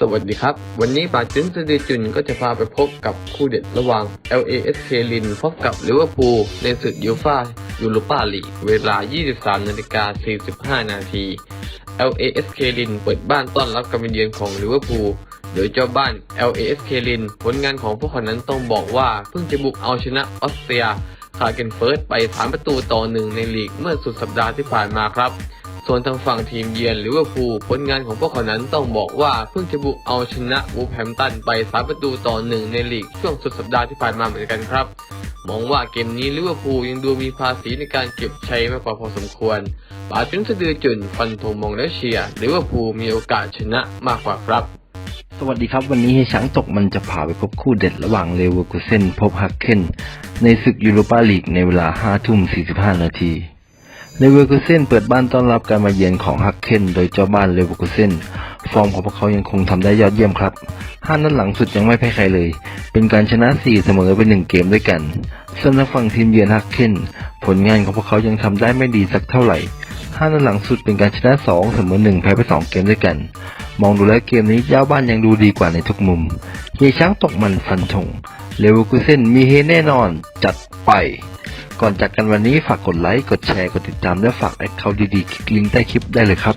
สวัสดีครับ วันนี้ปาจุนสตีจุนก็จะพาไปพบกับคู่เด็ดระหว่าง LASK ลินพบกับลิเวอร์พูลในศึกยูฟ่ายูโรปาลีกเวลา 23นาฬิกา45 นาที LASK ลินเปิดบ้านต้อนรับการมาเยือนของลิเวอร์พูลโดยเจ้าบ้าน LASK ลินผลงานของพวกเขานั้นต้องบอกว่า เพิ่งจะบุกเอาชนะออสเตรียคาเกนเฟิร์สไป 3 ประตูต่อหนึ่งในลีกเมื่อสุดสัปดาห์ที่ผ่านมาครับ ส่วนทางฝั่งทีมเยือนลิเวอร์พูลผลงานของพวกเขานั้นต้องบอกว่าเพิ่งจะบุกเอาชนะวูฟแฮมตันไป3ประตูต่อหนึ่งในลีกช่วงสุดสัปดาห์ที่ผ่านมาเหมือนกันครับ มองว่าเกมนี้ลิเวอร์พูลยังดูมีภาษีในการเก็บชัยมากกว่าพอสมควรปาจุนสะดือจุนฟันธงมองและเชียร์ลิเวอร์พูลมีโอกาสชนะมากกว่าครับสวัสดีครับ วันนี้เฮช้างตกมันจะพาไปพบคู่เด็ดระหว่างเลเวอร์คูเซนพบฮักเคนในศึกยูโรปาลีกในเวลา5ทุ่ม45นาที เลเวอร์คูเซนเปิดบ้านต้อนรับการมาเยือนของฮักเคนโดยเจ้าบ้านเลเวอร์คูเซนฟอร์มของพวกเขายังคงทำได้ยอดเยี่ยมครับห้านัดหลังสุดยังไม่แพ้ใครเลย เป็นการชนะ 4 เสมอไป 1 เกมด้วยกันส่วนทางฝั่งทีมเยือนฮักเคนผลงานของพวกเขายังทำได้ไม่ดีสักเท่าไหร่ห้านัดหลังสุดเป็นการชนะ 2 เสมอ 1 แพ้ไป 2 เกมด้วยกัน มองดูแล้วเกมนี้เจ้าบ้านยังดูดีกว่าในทุกมุมเฮยช้างตกมันฟันธงเลเวอร์คูเซนมีเฮแน่นอนจัดไป ก่อนจากกันวันนี้ฝากกดไลค์ กดแชร์ กดติดตาม และฝากแอคเคาท์ดีๆ คลิกลิงก์ใต้คลิปได้เลยครับ